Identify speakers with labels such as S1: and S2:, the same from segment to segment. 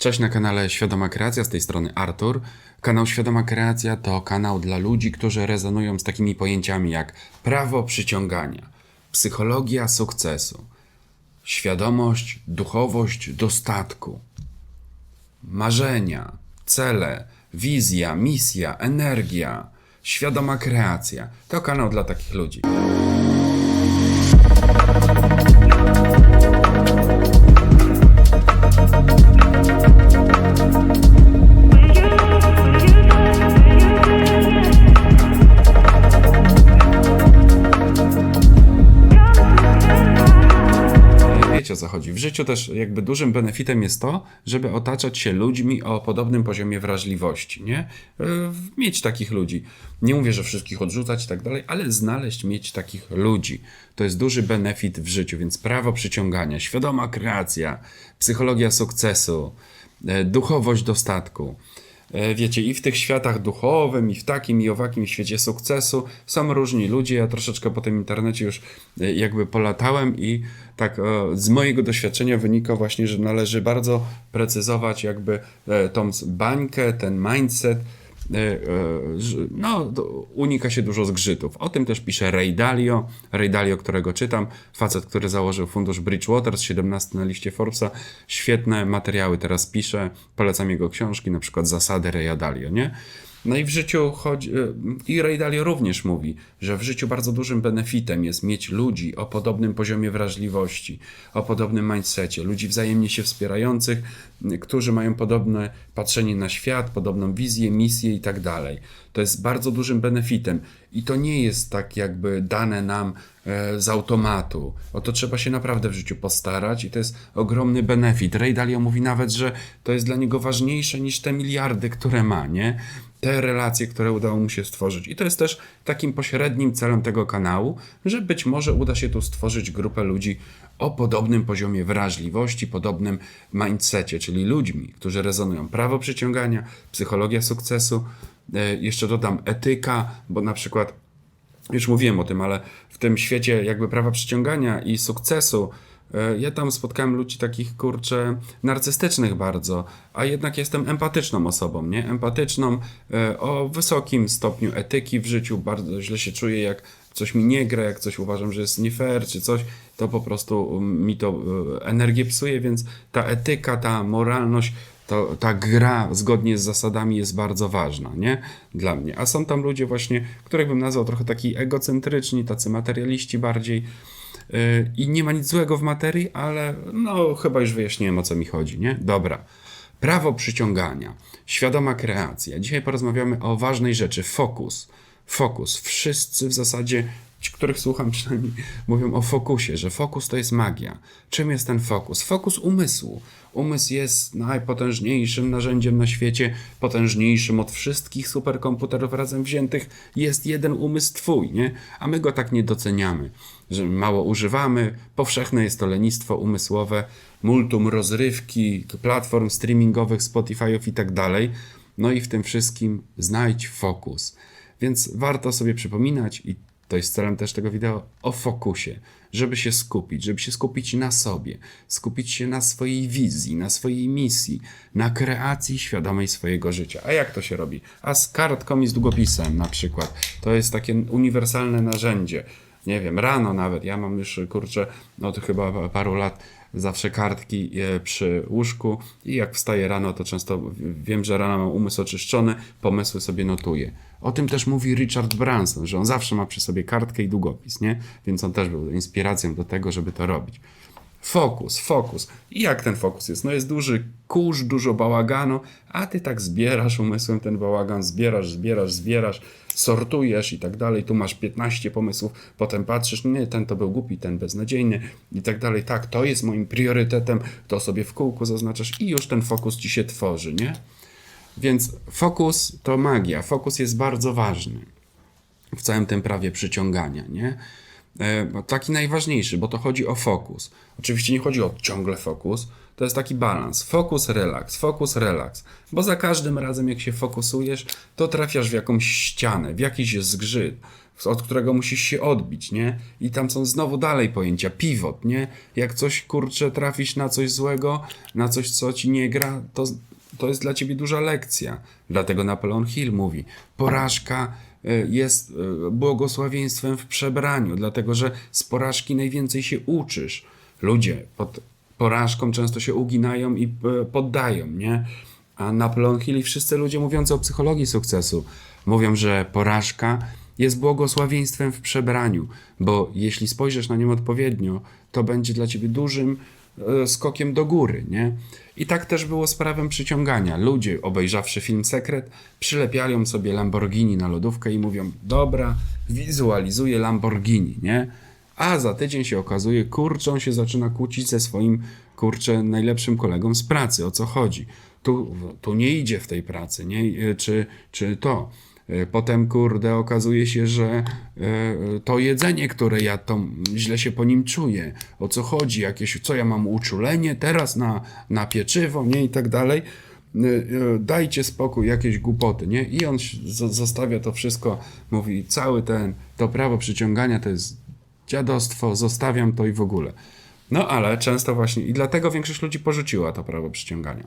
S1: Cześć na kanale Świadoma Kreacja, z tej strony Artur. Kanał Świadoma Kreacja to kanał dla ludzi, którzy rezonują z takimi pojęciami jak prawo przyciągania, psychologia sukcesu, świadomość, duchowość dostatku, marzenia, cele, wizja, misja, energia, świadoma kreacja. To kanał dla takich ludzi. Wiecie o co chodzi. W życiu też jakby dużym benefitem jest to, żeby otaczać się ludźmi o podobnym poziomie wrażliwości, nie? E, Mieć takich ludzi. Nie mówię, że wszystkich odrzucać i tak dalej, ale znaleźć, mieć takich ludzi. To jest duży benefit w życiu, więc prawo przyciągania, świadoma kreacja, psychologia sukcesu, e, duchowość dostatku. E, Wiecie, i w tych światach duchowym, i w takim, i owakim świecie sukcesu są różni ludzie. Ja troszeczkę po tym internecie już e, jakby polatałem i tak e, z mojego doświadczenia wynika właśnie, że należy bardzo precyzować jakby tą bańkę, ten mindset, no, to unika się dużo zgrzytów. O tym też pisze Ray Dalio, Ray Dalio, którego czytam, facet, który założył fundusz Bridgewater z 17 na liście Forbesa. Świetne materiały teraz pisze, polecam jego książki, na przykład Zasady Raya Dalio, nie? No i w życiu chodzi, e, i Ray Dalio również mówi, że w życiu bardzo dużym benefitem jest mieć ludzi o podobnym poziomie wrażliwości, o podobnym mindsetie, ludzi wzajemnie się wspierających, m, którzy mają podobne patrzenie na świat, podobną wizję, misję i tak dalej. To jest bardzo dużym benefitem i to nie jest tak jakby dane nam e, z automatu. O to trzeba się naprawdę w życiu postarać i to jest ogromny benefit. Ray Dalio mówi nawet, że to jest dla niego ważniejsze niż te miliardy, które ma, nie? Te relacje, które udało mu się stworzyć. I to jest też takim pośrednim celem tego kanału, że być może uda się tu stworzyć grupę ludzi o podobnym poziomie wrażliwości, podobnym mindsetie, czyli ludźmi, którzy rezonują prawo przyciągania, psychologia sukcesu, e, jeszcze dodam etyka, bo na przykład już mówiłem o tym, ale w tym świecie jakby prawa przyciągania i sukcesu, ja tam spotkałem ludzi takich, kurczę, narcystycznych bardzo, a jednak jestem empatyczną osobą, nie? Empatyczną, e, o wysokim stopniu etyki w życiu, bardzo źle się czuję, jak coś mi nie gra, jak coś uważam, że jest nie fair, czy coś, to po prostu um, mi to e, energię psuje, więc ta etyka, ta moralność, to, ta gra zgodnie z zasadami jest bardzo ważna, nie? Dla mnie. A są tam ludzie właśnie, których bym nazwał trochę taki egocentryczni, tacy materialiści bardziej. Yy, I nie ma nic złego w materii, ale no chyba już wyjaśniłem o co mi chodzi, nie? Dobra. Prawo przyciągania, świadoma kreacja. Dzisiaj porozmawiamy o ważnej rzeczy, fokus. Fokus. Wszyscy w zasadzie, ci, których słucham przynajmniej, mówią o fokusie, że fokus to jest magia. Czym jest ten fokus? Fokus umysłu. Umysł jest najpotężniejszym narzędziem na świecie, potężniejszym od wszystkich superkomputerów razem wziętych. Jest jeden umysł twój, nie? A my go tak nie doceniamy, że mało używamy. Powszechne jest to lenistwo umysłowe, multum rozrywki, platform streamingowych, Spotify'ów i tak dalej. No i w tym wszystkim znajdź fokus. Więc warto sobie przypominać, i to jest celem też tego wideo, o fokusie, żeby się skupić, żeby się skupić na sobie, skupić się na swojej wizji, na swojej misji, na kreacji świadomej swojego życia. A jak to się robi? A z kartką i z długopisem na przykład. To jest takie uniwersalne narzędzie. Nie wiem, rano nawet. Ja mam już, kurczę, od chyba paru lat zawsze kartki e, przy łóżku i jak wstaję rano, to często wiem, że rano mam umysł oczyszczony, pomysły sobie notuję. O tym też mówi Richard Branson, że on zawsze ma przy sobie kartkę i długopis, nie? Więc on też był inspiracją do tego, żeby to robić. Fokus, fokus. I jak ten fokus jest? No jest duży kurz, dużo bałaganu, a ty tak zbierasz umysłem ten bałagan, zbierasz, zbierasz, zbierasz, sortujesz i tak dalej. Tu masz 15 pomysłów, potem patrzysz, nie, ten to był głupi, ten beznadziejny i tak dalej. Tak, to jest moim priorytetem, to sobie w kółku zaznaczasz i już ten fokus ci się tworzy, nie? Więc fokus to magia. Fokus jest bardzo ważny w całym tym prawie przyciągania, nie? E, taki najważniejszy, bo to chodzi o fokus. Oczywiście nie chodzi o ciągle fokus, to jest taki balans. Fokus, relaks, fokus, relaks. Bo za każdym razem, jak się fokusujesz, to trafiasz w jakąś ścianę, w jakiś zgrzyt, od którego musisz się odbić, nie? I tam są znowu dalej pojęcia, pivot, nie? Jak coś, kurczę, trafisz na coś złego, na coś, co ci nie gra, to, to jest dla ciebie duża lekcja. Dlatego Napoleon Hill mówi, porażka jest y, błogosławieństwem w przebraniu, dlatego że z porażki najwięcej się uczysz. Ludzie pod porażką często się uginają i y, poddają, nie? A Napoleon Hill wszyscy ludzie mówiący o psychologii sukcesu mówią, że porażka jest błogosławieństwem w przebraniu, bo jeśli spojrzysz na nią odpowiednio, to będzie dla ciebie dużym e, skokiem do góry, nie? I tak też było z prawem przyciągania. Ludzie, obejrzawszy film Sekret, przylepiają sobie Lamborghini na lodówkę i mówią, dobra, wizualizuję Lamborghini, nie? A za tydzień się okazuje, kurczą się zaczyna kłócić ze swoim, kurczę, najlepszym kolegą z pracy. O co chodzi? Tu, tu nie idzie w tej pracy, nie? Czy, czy to? E, Potem, kurde, okazuje się, że e, to jedzenie, które ja to źle się po nim czuję. O co chodzi? Jakieś, co ja mam uczulenie teraz na, na pieczywo, nie? I tak dalej. E, Dajcie spokój, jakieś głupoty, nie? I on zostawia to wszystko, mówi, cały ten, to prawo przyciągania to jest dziadostwo, zostawiam to i w ogóle. No ale często właśnie, i dlatego większość ludzi porzuciła to prawo przyciągania.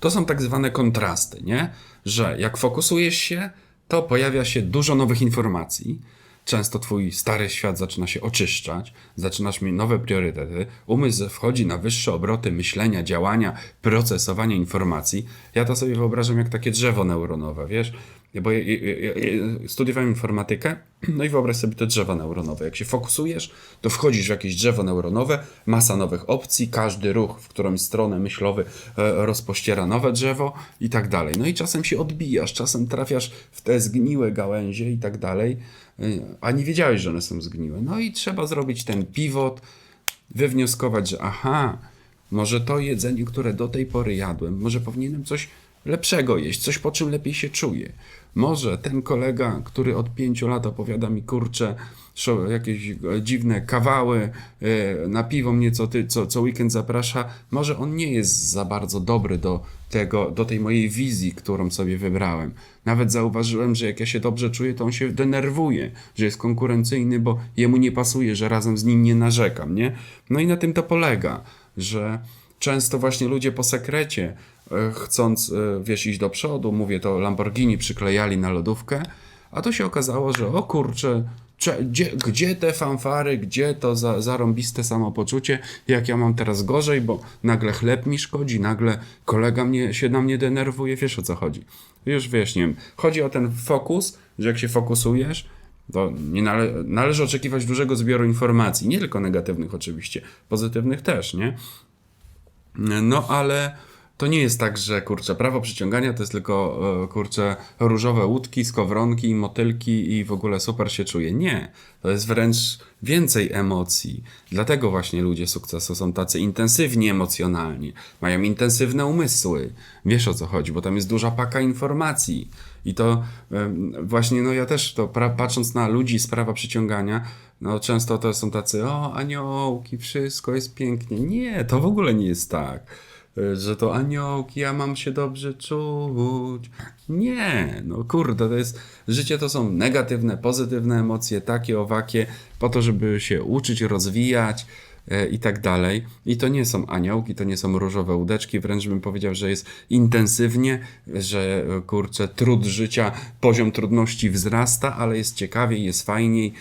S1: To są tak zwane kontrasty, nie? Że jak fokusujesz się, to pojawia się dużo nowych informacji. Często twój stary świat zaczyna się oczyszczać, zaczynasz mieć nowe priorytety, umysł wchodzi na wyższe obroty myślenia, działania, procesowania informacji. Ja to sobie wyobrażam jak takie drzewo neuronowe, wiesz? Bo ja, ja, ja, studiowałem informatykę, no i wyobraź sobie te drzewa neuronowe. Jak się fokusujesz, to wchodzisz w jakieś drzewo neuronowe, masa nowych opcji, każdy ruch, w którąś stronę myślowy e, rozpościera nowe drzewo i tak dalej. No i czasem się odbijasz, czasem trafiasz w te zgniłe gałęzie i tak dalej, e, a nie wiedziałeś, że one są zgniłe. No i trzeba zrobić ten pivot, wywnioskować, że aha, może to jedzenie, które do tej pory jadłem, może powinienem coś lepszego jeść, coś po czym lepiej się czuję. Może ten kolega, który od pięciu lat opowiada mi kurcze, jakieś e, dziwne kawały, e, na piwo mnie co, ty, co, co weekend zaprasza, może on nie jest za bardzo dobry do tego, do tej mojej wizji, którą sobie wybrałem. Nawet zauważyłem, że jak ja się dobrze czuję, to on się denerwuje, że jest konkurencyjny, bo jemu nie pasuje, że razem z nim nie narzekam, nie? No i na tym to polega, że często właśnie ludzie po sekrecie, chcąc, e, wiesz, iść do przodu, mówię to Lamborghini przyklejali na lodówkę, a to się okazało, że o kurczę, gdzie, gdzie te fanfary, gdzie to za, zarąbiste samopoczucie, jak ja mam teraz gorzej, bo nagle chleb mi szkodzi, nagle kolega mnie, się na mnie denerwuje, wiesz o co chodzi. Już wyjaśniłem. Chodzi o ten fokus, że jak się fokusujesz, to nie nale należy oczekiwać dużego zbioru informacji, nie tylko negatywnych oczywiście, pozytywnych też, nie? No ale to nie jest tak, że kurczę, prawo przyciągania to jest tylko e, kurczę różowe łódki, skowronki, motylki i w ogóle super się czuję. Nie, to jest wręcz więcej emocji. Dlatego właśnie ludzie sukcesu są tacy intensywni emocjonalnie, mają intensywne umysły. Wiesz o co chodzi, bo tam jest duża paka informacji. I to właśnie, no ja też to patrząc na ludzi z prawa przyciągania, no często to są tacy, o aniołki, wszystko jest pięknie. Nie, to w ogóle nie jest tak że to aniołki, ja mam się dobrze czuć. Nie, no kurde, to jest, życie to są negatywne, pozytywne emocje, takie, owakie, po to, żeby się uczyć, rozwijać e, i tak dalej. I to nie są aniołki, to nie są różowe łódeczki, wręcz bym powiedział, że jest intensywnie, że e, kurczę, trud życia, poziom trudności wzrasta, ale jest ciekawiej, jest fajniej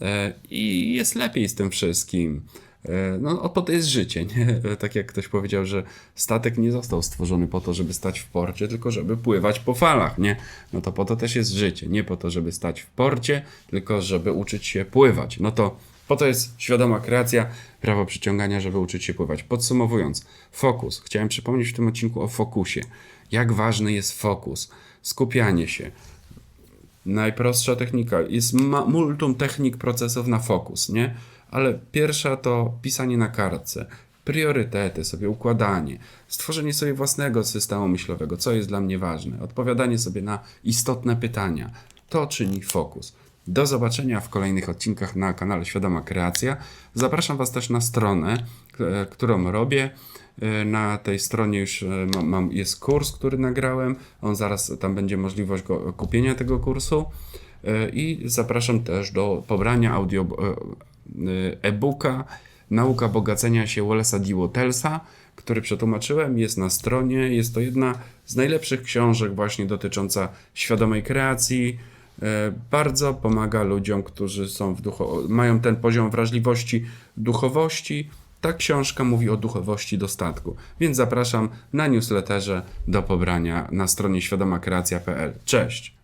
S1: e, i jest lepiej z tym wszystkim. E, No, po to jest życie, nie? Tak jak ktoś powiedział, że statek nie został stworzony po to, żeby stać w porcie, tylko żeby pływać po falach, nie? No to po to też jest życie. Nie po to, żeby stać w porcie, tylko żeby uczyć się pływać. No to po to jest świadoma kreacja, prawo przyciągania, żeby uczyć się pływać. Podsumowując, fokus. Chciałem przypomnieć w tym odcinku o fokusie. Jak ważny jest fokus, skupianie się, najprostsza technika. Jest multum technik procesów na fokus, nie? Ale pierwsza to pisanie na kartce, priorytety sobie, układanie, stworzenie sobie własnego systemu myślowego, co jest dla mnie ważne, odpowiadanie sobie na istotne pytania. To czyni fokus. Do zobaczenia w kolejnych odcinkach na kanale Świadoma Kreacja. Zapraszam Was też na stronę, e, którą robię. E, Na tej stronie już e, mam, jest kurs, który nagrałem. On zaraz tam będzie możliwość go, kupienia tego kursu. I zapraszam też do pobrania audio e-booka Nauka bogacenia się Wallace'a D. Który przetłumaczyłem, jest na stronie. Jest to jedna z najlepszych książek właśnie dotycząca świadomej kreacji. E, Bardzo pomaga ludziom, którzy są w ducho- mają ten poziom wrażliwości duchowości. Ta książka mówi o duchowości dostatku, więc zapraszam na newsletterze do pobrania na stronie świadomakreacja.pl. Cześć!